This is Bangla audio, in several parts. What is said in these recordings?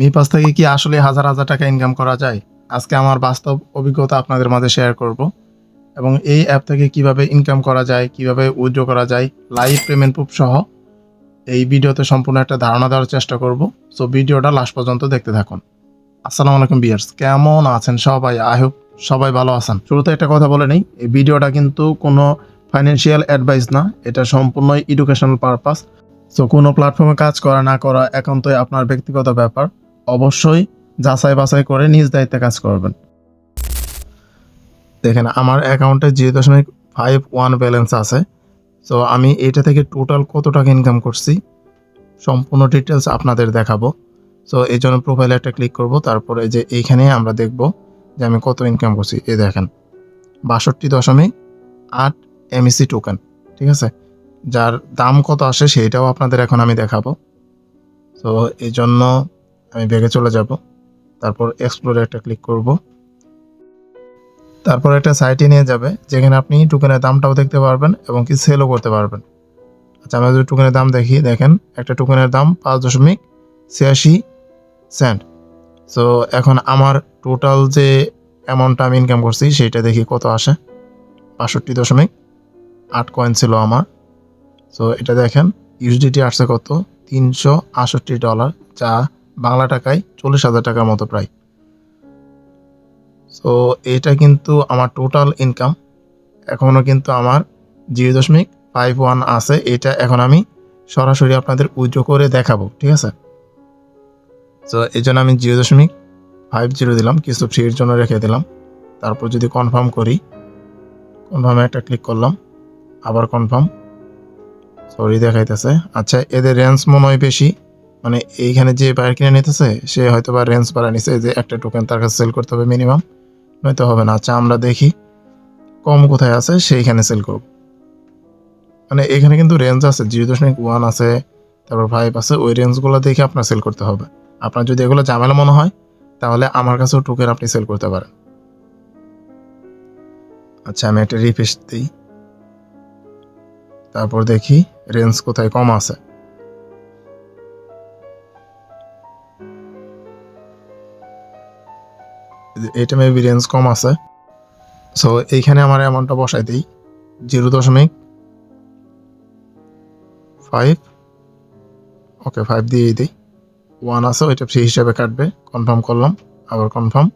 মিপাস থেকে কি আসলে হাজার হাজার টাকা ইনকাম করা যায়? আজকে আমার বাস্তব অভিজ্ঞতা আপনাদের মাঝে শেয়ার করব। এবং এই অ্যাপ থেকে কীভাবে ইনকাম করা যায়, কীভাবে উইথড্র করা যায় লাইভ পেমেন্ট প্রুফ সহ এই ভিডিওতে সম্পূর্ণ একটা ধারণা দেওয়ার চেষ্টা করব। সো ভিডিওটা লাস্ট পর্যন্ত দেখতে থাকুন। আসসালামু আলাইকুম বিয়ার্স কেমন আছেন সবাই? আই হোপ সবাই ভালো আছেন। শুরুতে একটা কথা বলে নেই, এই ভিডিওটা কিন্তু কোনো ফাইন্যান্সিয়াল অ্যাডভাইস না, এটা সম্পূর্ণই এডুকেশনাল পারপাস সো কোনো প্ল্যাটফর্মে কাজ করা না করা একান্তই আপনার ব্যক্তিগত ব্যাপার। অবশ্যই যাচাই বাছাই করে নিজ দায়িত্বে কাজ করবেন। দেখেন, আমার অ্যাকাউন্টে জিরো দশমিক ফাইভ ওয়ান ব্যালেন্স আছে। সো আমি এটা থেকে টোটাল কত টাকা ইনকাম করছি, সম্পূর্ণ ডিটেলস আপনাদের দেখাবো। সো এই জন্য প্রোফাইলে একটা ক্লিক করব, তারপরে যে এইখানে আমরা দেখব যে আমি কত ইনকাম করছি। এই দেখেন, বাষট্টি দশমিক আট এমএসি টোকেন ঠিক আছে? যার দাম কত আসে সেইটাও আপনাদের এখন আমি দেখাবো। তো এই জন্য আমি ব্যাগে চলে যাব। তারপর এক্সপ্লোরে একটা ক্লিক করব। তারপর একটা সাইটে নিয়ে যাবে, যেখানে আপনি টোকেনের দামটাও দেখতে পারবেন এবং কি সেলও করতে পারবেন। আচ্ছা আমরা যদি টোকেনের দাম দেখি, দেখেন, একটা টোকেনের দাম পাঁচ দশমিক ছিয়াশি সেন্ট সো এখন আমার টোটাল যে অ্যামাউন্টটা আমি ইনকাম করছি, সেইটা দেখি কত আসে। বাষট্টি দশমিক আট কয়েন ছিল আমার। সো এটা দেখেন ইউএসডিটি আসছে কত? তিনশো আষট্টি ডলার যা বাংলা টাকায় চল্লিশ হাজার টাকার মতো প্রায়। সো এটা কিন্তু আমার টোটাল ইনকাম এখনও কিন্তু আমার জিরো দশমিক ফাইভ ওয়ান আছে। এটা এখন আমি সরাসরি আপনাদের উইথড্র করে দেখাবো, ঠিক আছে? সো এই জন্য আমি জিরো দশমিক ফাইভ জিরো দিলাম, কিছু ফ্রির জন্য রেখে দিলাম। তারপর যদি কনফার্ম করি কনফার্মে একটা ক্লিক করলাম, আবার কনফার্ম সরি দেখাইতেছে। আচ্ছা এদের রেঞ্জ মনে হয় বেশি। মানে এইখানে যে বাইর কিনে নিতেছে, সে হয়তো বা রেঞ্জ বাড়া নিছে যে একটা টোকেন তার কাছে সেল করতে হবে মিনিমাম নয়তো হবে না আচ্ছা আমরা দেখি। কম কোথায় আছে, সেইখানে সেল করব। মানে এখানে কিন্তু রেঞ্জ আছে, জিরো দশমিক ওয়ান আছে, তারপর ফাইভ আছে, ওই রেঞ্জগুলো দেখে আপনার সেল করতে হবে। আপনার যদি এগুলো ঝামেলা মনে হয়, তাহলে আমার কাছেও টোকেন আপনি সেল করতে পারেন। আচ্ছা আমি একটা রিফ্রেশ দিই। তারপর দেখি রেঞ্জ কোথায় কম আছে। এটা মেবি রেঞ্জ কম আছে। সো এইখানে আমার অ্যামাউন্টটা বসাই দিই। জিরো দশমিক ফাইভ ওকে ফাইভ দিয়েই দিই। ওয়ান আছে, ওইটা ফ্রি হিসাবে কাটবে। কনফার্ম করলাম, আবার কনফার্ম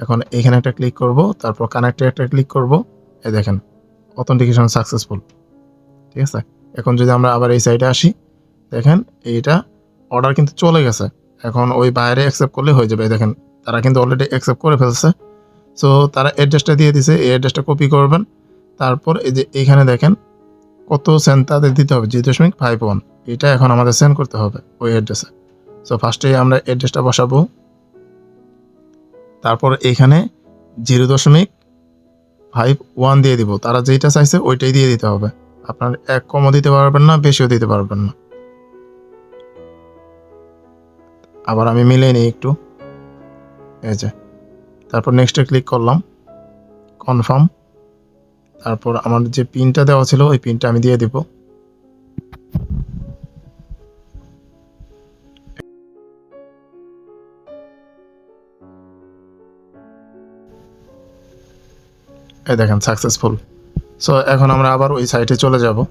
এখন এখানে একটা ক্লিক করব, তারপর কানেক্টে একটা ক্লিক করব। এই দেখেন অথেন্টিকেশন সাকসেসফুল ঠিক আছে? এখন যদি আমরা আবার এই সাইডে আসি, দেখেন এইটা অর্ডার কিন্তু চলে গেছে। এখন ওই বাইরে অ্যাকসেপ্ট করলে হয়ে যাবে। দেখেন তারা কিন্তু অলরেডি অ্যাকসেপ্ট করে ফেলছে। সো তারা অ্যাড্রেসটা দিয়ে দিছে, এই অ্যাড্রেসটা কপি করবেন। তারপর এই যে এইখানে দেখেন, কত সেন্ট তাদের দিতে হবে, জিরো দশমিক ফাইভ ওয়ান এটা এখন আমাদের সেন্ড করতে হবে ওই অ্যাড্রেসে সো ফার্স্টে আমরা অ্যাড্রেসটা বসাবো। তারপর এখানে জিরো দশমিক ফাইভ ওয়ান দিয়ে দিব। তারা যেটা চাইছে, ওইটাই দিয়ে দিতে হবে। আপনার এক কমও দিতে পারবেন না, বেশিও দিতে পারবেন না। আবার আমি মিলিয়ে নিই একটু। এই যে। তারপর নেক্সটে ক্লিক করলাম। কনফার্ম তারপর আমার যে পিনটা দেওয়া ছিল, ওই পিনটা আমি দিয়ে দিব। এই দেখেন সাকসেসফুল সো এখন আমরা আবার ওই সাইটে চলে যাব।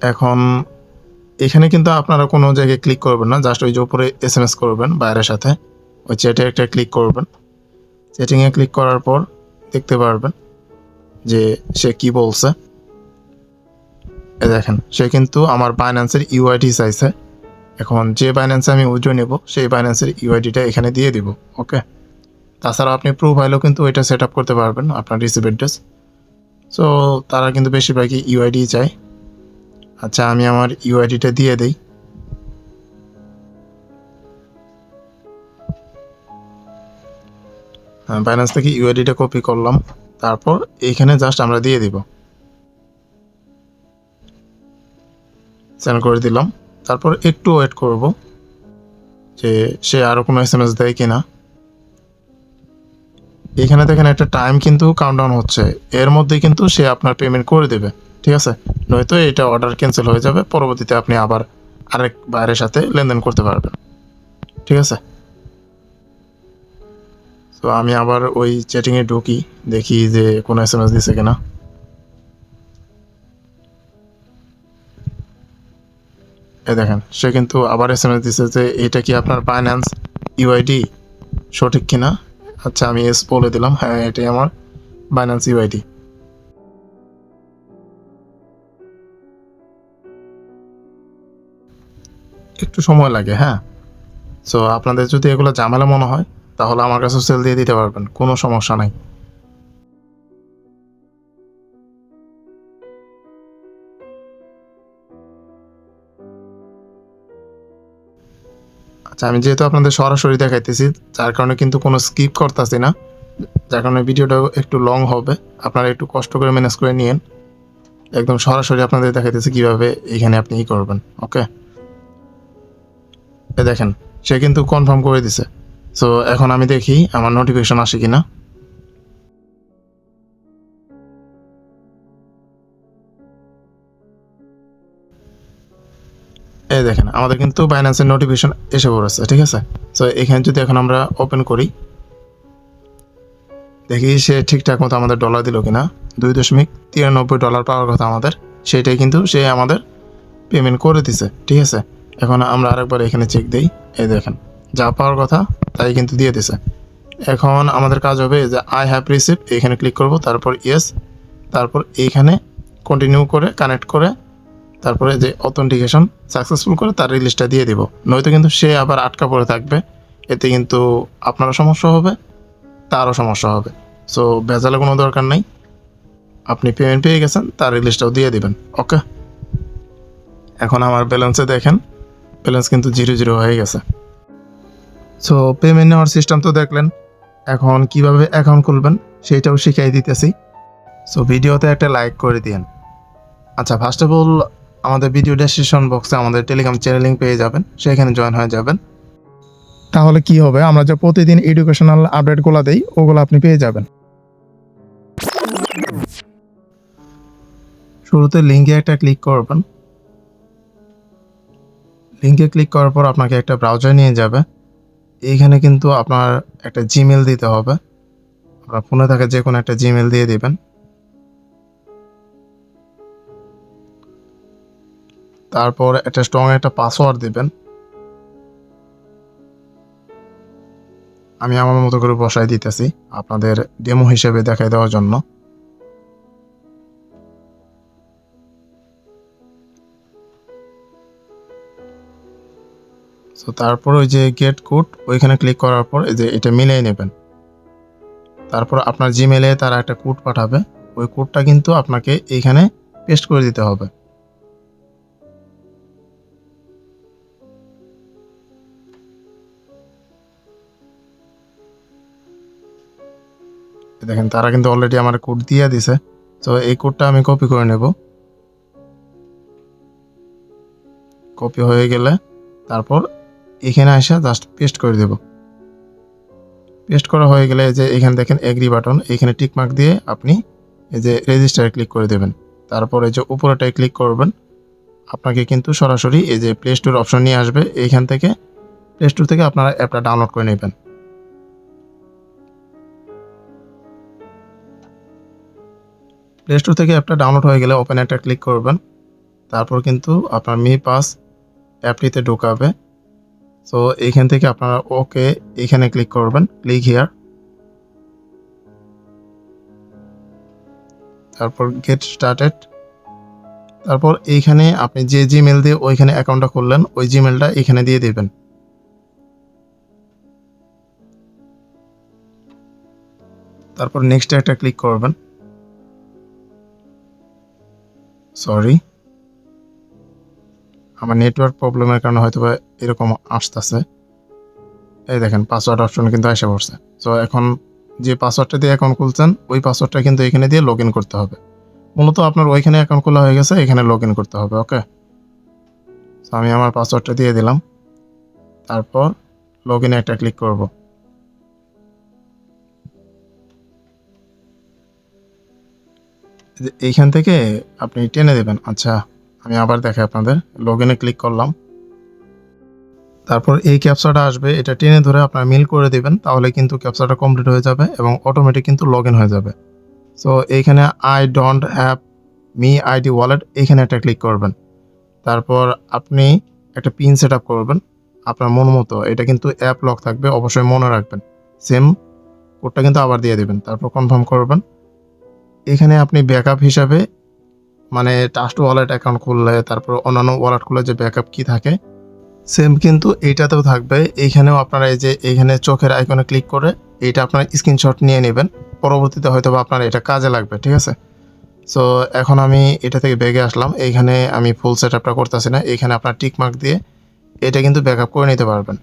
এখন এখানে কিন্তু আপনারা কোনো জায়গায় ক্লিক করবেন না জাস্ট ওই যে উপরে এস এম এস করবেন বাইরের সাথে, ওই চ্যাটে একটা ক্লিক করবেন। চ্যাটিংয়ে ক্লিক করার পর দেখতে পারবেন যে সে কি বলছে। দেখেন, সে কিন্তু আমার বাইন্যান্সের ইউআইডি চাইছে। এখন যে বাইন্যান্সে আমি উইড্রো নেব, সেই বাইন্যান্সের ইউআইডিটা এখানে দিয়ে দিব, ওকে? তাছাড়া আপনি প্রোফাইলও কিন্তু ওইটা সেট আপ করতে পারবেন, আপনার রিসিভ অ্যাড্রেস সো তারা কিন্তু বেশিরভাগই ইউআইডি চায়। আচ্ছা আমি আমার ইউআইডিটা দিয়ে দিই। বাইন্যান্স থেকে ইউআইডিটা কপি করলাম। তারপর এইখানে জাস্ট আমরা দিয়ে দিব। সেন্ড করে দিলাম। তারপর একটু ওয়েট করব যে সে আরও কোনো এস এম এস দেয় কি কিনা। এখানে দেখেন একটা টাইম কিন্তু কাউন্টডাউন হচ্ছে। এর মধ্যে কিন্তু সে আপনার পেমেন্ট করে দেবে। ঠিক আছে? নয়তো এটা অর্ডার ক্যান্সেল হয়ে যাবে, পরবর্তীতে আপনি আবার আরেক বাইরের সাথে লেনদেন করতে পারবেন। ঠিক আছে? তো আমি আবার ওই চ্যাটিংয়ে ঢুকি, দেখি যে কোনো এস এম এস দিছে কিনা। এ দেখেন, সে কিন্তু আবার এস এম এস দিছে যে, এটা কি আপনার ফাইন্যান্স ইউআইডি সঠিক কিনা? আচ্ছা আমি এস বলে দিলাম হ্যাঁ এটাই আমার বাইন্যান্স ইউআইডি একটু সময় লাগে হ্যাঁ? সো আপনাদের যদি এগুলো ঝামেলা মনে হয়, তাহলে আমার কাছে সেল দিয়ে দিতে পারবেন, কোনো সমস্যা নাই। আচ্ছা আমি যেহেতু আপনাদের সরাসরি দেখাইতেছি, যার কারণে কিন্তু কোনো স্কিপ করতেছি না, যার কারণে ভিডিওটা একটু লং হবে, আপনারা একটু কষ্ট করে ম্যানেজ করে নিয়েন। একদম সরাসরি আপনাদের দেখাইতেছি কীভাবে এখানে আপনি ই করবেন ওকে এ দেখেন, সে কিন্তু কনফার্ম করে দিছে। সো এখন আমি দেখি আমার নোটিফিকেশন আসে কিনা। এই দেখেন, আমাদের কিন্তু বাইন্যান্সের নোটিফিকেশন এসে পড়েছে, ঠিক আছে? সো এখানে যদি এখন আমরা ওপেন করি, দেখি সে ঠিকঠাক মতো আমাদের ডলার দিল কিনা। দুই দশমিক তিরানব্বই ডলার পাওয়ার কথা আমাদের, সেটাই কিন্তু সে আমাদের পেমেন্ট করে দিছে, ঠিক আছে? এখন আমরা আরেকবার এখানে চেক দিই। এই দেখেন, যা পাওয়ার কথা তাই কিন্তু দিয়ে দিছে। এখন আমাদের কাজ হবে যে আই হ্যাভ রিসিভ এখানে ক্লিক করব, তারপর ইয়েস তারপর এইখানে কন্টিনিউ করে কানেক্ট করে, তারপরে যে অথেন্টিকেশন সাকসেসফুল করে, তার রিলিজটা দিয়ে দিব। নয়তো কিন্তু সে আবার আটকা পড়ে থাকবে। এতে কিন্তু আপনারও সমস্যা হবে, তারও সমস্যা হবে। সো ভেজালে কোনো দরকার নেই। আপনি পেমেন্ট পেয়ে গেছেন, তার রিলিজটাও দিয়ে দিবেন। ওকে এখন আমার ব্যালেন্সে দেখেন ব্যালেন্স কিন্তু জিরো জিরো হয়ে গেছে। সো পেমেন্ট নেওয়ার সিস্টেম তো দেখলেন, এখন কীভাবে অ্যাকাউন্ট খুলবেন সেইটাও শিখাই দিতেছি। সো ভিডিওতে একটা লাইক করে দিন আচ্ছা ফার্স্ট অফ অল আমাদের ভিডিও ডেসক্রিপশন বক্সে আমাদের টেলিগ্রাম চ্যানেল পেয়ে যাবেন, সেখানে জয়েন হয়ে যাবেন। তাহলে কি হবে? আমরা যে প্রতিদিন এডুকেশনাল আপডেটগুলো দেই, ওগুলো আপনি পেয়ে যাবেন। শুরুতে লিঙ্কে একটা ক্লিক করবেন। লিঙ্কে ক্লিক করার পর আপনাকে একটা ব্রাউজার নিয়ে যাবে। এইখানে কিন্তু আপনার একটা জিমেল দিতে হবে। আপনার ফোনে থাকা যে কোনো একটা জিমেল দিয়ে দিবেন। তারপর একটা স্ট্রং একটা পাসওয়ার্ড দেবেন। আমি আমার মতো করে বসাই দিতেছি আপনাদের ডেমো হিসেবে দেখাই দেওয়ার জন্য। সো তারপর ওই যে গেট কোড ওইখানে ক্লিক করার পর এই যে এটা মিলিয়ে নেবেন। তারপর আপনার জিমেলে তারা একটা কোড পাঠাবে। ওই কোডটা কিন্তু আপনাকে এইখানে পেস্ট করে দিতে হবে। দেখেন, তারা কিন্তু অলরেডি আমার কোড দিয়ে দিছে। তো এই কোডটা আমি কপি করে নেব। কপি হয়ে গেলে তারপর এখানে আসা জাস্ট পেস্ট করে দেব। পেস্ট করা হয়ে গেলে যে এখানে দেখেন এগ্রি বাটন এখানে টিকমার্ক দিয়ে আপনি এই যে রেজিস্টারে ক্লিক করে দেবেন। তারপর এই যে উপরেটায় ক্লিক করবেন, আপনাকে কিন্তু সরাসরি এই যে প্লে স্টোর অপশন নিয়ে আসবে। এইখান থেকে প্লে স্টোর থেকে আপনারা অ্যাপটা ডাউনলোড করে নেবেন। প্লে স্টোর থেকে অ্যাপটা ডাউনলোড হয়ে গেলে ওপেন একটা ক্লিক করবেন। তারপর কিন্তু আপনার মি পাস অ্যাপটিতে ঢোকাবে। সো এইখান থেকে আপনারা ওকে এখানে ক্লিক করবেন। ক্লিক হিয়ার তারপর গেট স্টার্টেড তারপর এইখানে আপনি যে জিমেল দিয়ে ওইখানে অ্যাকাউন্টটা খুললেন, ওই জিমেলটা এখানে দিয়ে দেবেন। তারপর নেক্সট একটা ক্লিক করবেন। সরি আমার নেটওয়ার্ক প্রবলেমের কারণে হয়তো বা এরকম আসতেছে। এই দেখেন পাসওয়ার্ড অপশন কিন্তু এসে পড়ছে। সো এখন যে পাসওয়ার্ডটা দিয়ে অ্যাকাউন্ট খুলছেন, ওই পাসওয়ার্ডটা কিন্তু এখানে দিয়ে লগ করতে হবে। মূলত আপনার ওইখানে অ্যাকাউন্ট খোলা হয়ে গেছে, এখানে লগ করতে হবে ওকে সো আমি আমার পাসওয়ার্ডটা দিয়ে দিলাম। তারপর লগ ইনে একটা ক্লিক করব। এইখান থেকে আপনি টেনে দেবেন আচ্ছা। আমি আবার দেখাই আপনাদের। লগ ইনে ক্লিক করলাম। তারপর এই ক্যাপচাটা আসবে, এটা টেনে ধরে আপনার মিল করে দিবেন, তাহলে কিন্তু ক্যাপচাটা কমপ্লিট হয়ে যাবে এবং অটোমেটিক কিন্তু লগ হয়ে যাবে। সো এইখানে I don't have Mi ID wallet এইখানে একটা ক্লিক করবেন। তারপর আপনি একটা পিন সেট আপ করবেন, আপনার মন মতো। এটা কিন্তু অ্যাপ লক থাকবে, অবশ্যই মনে রাখবেন। সেম কোডটা কিন্তু আবার দিয়ে দেবেন। তারপর কনফার্ম করবেন। এখানে আপনি ব্যাকআপ হিসাবে মানে ট্রাস্ট ওয়ালেট অ্যাকাউন্ট খুললে, তারপর অন্যান্য ওয়ালেট খুললে যে ব্যাকআপ কি থাকে সেম কিন্তু এইটাতেও থাকবে। এইখানেও আপনারা এই যে এইখানে চোখের আইকনে ক্লিক করে এইটা আপনার স্ক্রিনশট নিয়ে নেবেন। পরবর্তীতে হয়তো বা আপনার এটা কাজে লাগবে, ঠিক আছে? সো এখন আমি এটা থেকে ব্যাগে আসলাম। এইখানে আমি ফুল সেট আপটা করতেছি না। এইখানে আপনার টিক মার্ক দিয়ে এটা কিন্তু ব্যাকআপ করে নিতে পারবেন।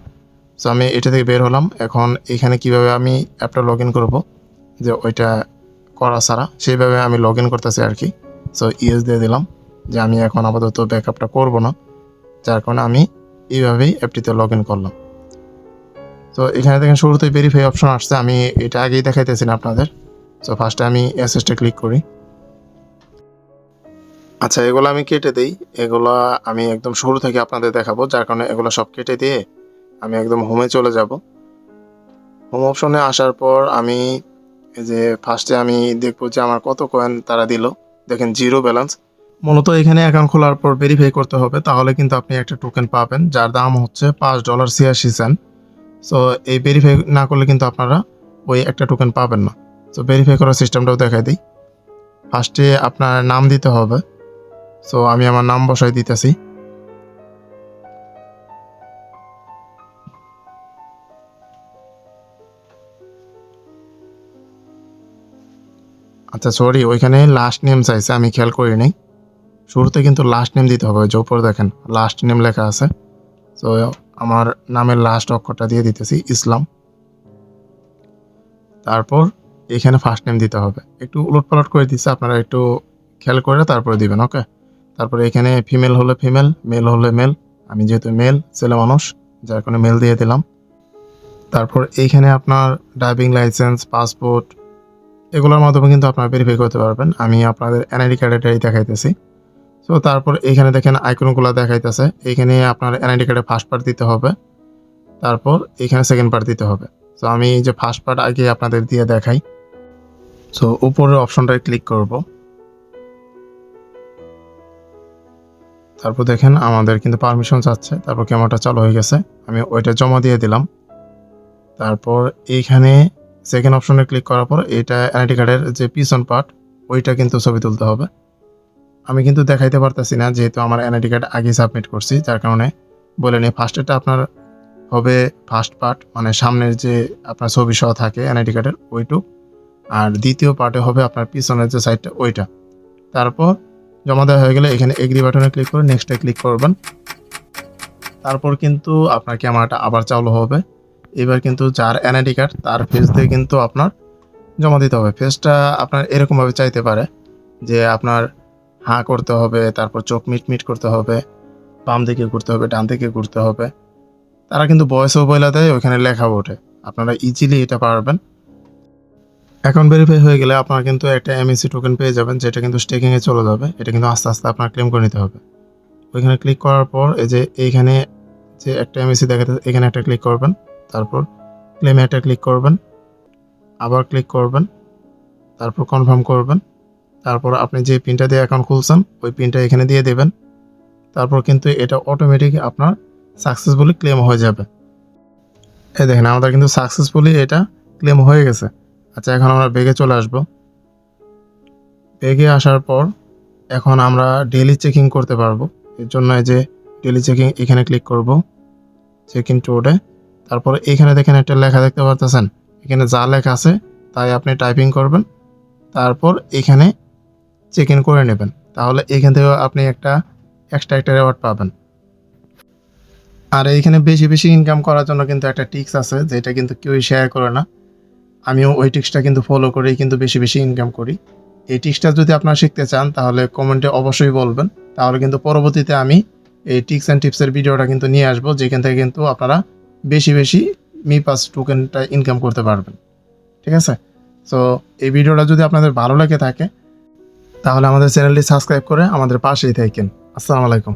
সো আমি এটা থেকে বের হলাম। এখন এখানে কীভাবে আমি অ্যাপটা লগ ইন করব? যে ওইটা করা ছাড়া, সেইভাবে আমি লগ ইন করতেছি আর কি। সো ইএস দিয়ে দিলাম যে আমি এখন আপাতত ব্যাকআপটা করব না। যার কারণে আমি এইভাবেই অ্যাপটিতে লগ ইন করলাম। তো এখানে দেখেন শুরুতেই ভেরিফাই অপশন আসছে। আমি এটা আগেই দেখাইতেছি না আপনাদের। সো ফার্স্টে আমি এসএসটা ক্লিক করি। আচ্ছা এগুলো আমি কেটে দিই। এগুলো আমি একদম শুরু থেকে আপনাদের দেখাবো। যার কারণে এগুলো সব কেটে দিয়ে আমি একদম হোমে চলে যাব। হোম অপশনে আসার পর আমি এই যে ফার্স্টে আমি দেখব যে আমার কত কয়েন তারা দিল। দেখেন জিরো ব্যালেন্স। মূলত এখানে অ্যাকাউন্ট খোলার পর ভেরিফাই করতে হবে, তাহলে কিন্তু আপনি একটা টোকেন পাবেন, যার দাম হচ্ছে পাঁচ ডলার ছিয়াশি সেন্ট সো এই ভেরিফাই না করলে কিন্তু আপনারা ওই একটা টোকেন পাবেন না। সো ভেরিফাই করার সিস্টেমটাও দেখাই দিই। ফার্স্টে আপনার নাম দিতে হবে। সো আমি আমার নাম বসাই দিতেছি। আচ্ছা সরি ওইখানে লাস্ট নেম চাইছে, আমি খেয়াল করি নাই। শুরুতে কিন্তু লাস্ট নেম দিতে হবে যে উপরে দেখেন লাস্ট নেম লেখা আছে। তো আমার নামের লাস্ট অক্ষরটা দিয়ে দিতেছি, ইসলাম। তারপর এখানে ফার্স্ট নেম দিতে হবে। একটু উলট পালট করে দিচ্ছে, আপনারা একটু খেয়াল করে তারপরে দিবেন ওকে তারপরে এখানে ফিমেল হলে ফিমেল মেল হলে মেল আমি যেহেতু মেল ছেলে মানুষ, যার কারণে মেল দিয়ে দিলাম। তারপর এইখানে আপনার ড্রাইভিং লাইসেন্স পাসপোর্ট এগুলোর মাধ্যমে কিন্তু আপনারা ভেরিফাই করতে পারবেন। আমি আপনাদের এনআইডি কার্ডেটাই দেখাইতেছি। সো তারপর এইখানে দেখেন আইকনগুলো দেখাইতেছে। এইখানে আপনার এনআইডি কার্ডে ফার্স্ট পার্ট দিতে হবে। তারপর এইখানে সেকেন্ড পার্ট দিতে হবে। তো আমি যে ফার্স্ট পার্ট আগে আপনাদের দিয়ে দেখাই। সো উপরের অপশনটায় ক্লিক করব। তারপর দেখেন আমাদের কিন্তু পারমিশন চাচ্ছে তারপর ক্যামেরাটা চালু হয়ে গেছে। আমি ওইটা জমা দিয়ে দিলাম। তারপর এইখানে সেকেন্ড অপশনে ক্লিক করার পর এটা এনআইডি কার্ডের যে পিছন পার্ট ওইটা কিন্তু ছবি তুলতে হবে। আমি কিন্তু দেখাইতে পারতেছি না, যেহেতু আমার এনআইডি কার্ড আগে সাবমিট করছি, যার কারণে বলে নিই। ফার্স্টেরটা আপনার হবে ফার্স্ট পার্ট মানে সামনের যে আপনার ছবি সহ থাকে এনআইডি কার্ডের ওইটুক। আর দ্বিতীয় পার্টে হবে আপনার পিছনের যে সাইডটা ওইটা। তারপর জমা দেওয়া হয়ে গেলে এখানে এগ্রি বাটনে ক্লিক করে নেক্সটে ক্লিক করবেন। তারপর কিন্তু আপনার ক্যামেরাটা আবার চালু হবে। এবার কিন্তু যার এনআইডি কার্ড তার ফেস দিয়ে কিন্তু আপনার জমা দিতে হবে। ফেসটা আপনার এরকমভাবে চাইতে পারে যে আপনার হাঁ করতে হবে, তারপর চোখ মিট মিট করতে হবে, বাম দিকে ঘুরতে হবে, ডান দিকে ঘুরতে হবে। তারা কিন্তু বয়সও বইলা দেয় ওইখানে লেখা ওঠে আপনারা ইজিলি এটা পারবেন। অ্যাকাউন্ট ভেরিফাই হয়ে গেলে আপনারা কিন্তু একটা এমএসি টোকেন পেয়ে যাবেন, যেটা কিন্তু স্টেকিংয়ে চলে যাবে। এটা কিন্তু আস্তে আস্তে আপনার ক্লেম করে নিতে হবে। ওইখানে ক্লিক করার পর এই যে এইখানে যে একটা এমএসি দেখাতে, এখানে একটা ক্লিক করবেন। তারপর ক্লেমে একটা ক্লিক করবেন। আবার ক্লিক করবেন। তারপর কনফার্ম করবেন। তারপর আপনি যে পিনটা দিয়ে অ্যাকাউন্ট খুলছেন, ওই পিনটা এখানে দিয়ে দেবেন। তারপর কিন্তু এটা অটোমেটিক আপনার সাকসেসফুলি ক্লেম হয়ে যাবে। এই দেখেন, আমাদের কিন্তু সাকসেসফুলি এটা ক্লেম হয়ে গেছে। আচ্ছা এখন আমরা বেগে চলে আসব। বেগে আসার পর এখন আমরা ডেলি চেকিং করতে পারব। এর জন্য যে ডেলি চেকিং এখানে ক্লিক করব। চেক ইন টোডে তারপর এখানে দেখেন একটা লেখা দেখতে পারতেছেন। এখানে যা লেখা আছে, তাই আপনি টাইপিং করবেন। তারপর এখানে চেক ইন করে নেবেন। তাহলে এখান থেকে আপনি একটা এক্সট্রা একটা রেওয়ার্ড পাবেন। আর এইখানে বেশি বেশি ইনকাম করার জন্য কিন্তু একটা টিক্স আছে, যেটা কিন্তু কেউই শেয়ার করে না। আমিও ওই টিক্সটা কিন্তু ফলো করেই কিন্তু বেশি বেশি ইনকাম করি। এই টিক্সটা যদি আপনারা শিখতে চান, তাহলে কমেন্টে অবশ্যই বলবেন। তাহলে কিন্তু পরবর্তীতে আমি এই টিক্স অ্যান্ড টিপসের ভিডিওটা কিন্তু নিয়ে আসব, যেখান থেকে কিন্তু আপনারা বেশি বেশি মি পাস টোকেনটা ইনকাম করতে পারবেন। ঠিক আছে? সো এই ভিডিওটা যদি আপনাদের ভালো লাগে থাকে, তাহলে আমাদের চ্যানেলটি সাবস্ক্রাইব করে আমাদের পাশেই থাকেন। আসসালামু আলাইকুম।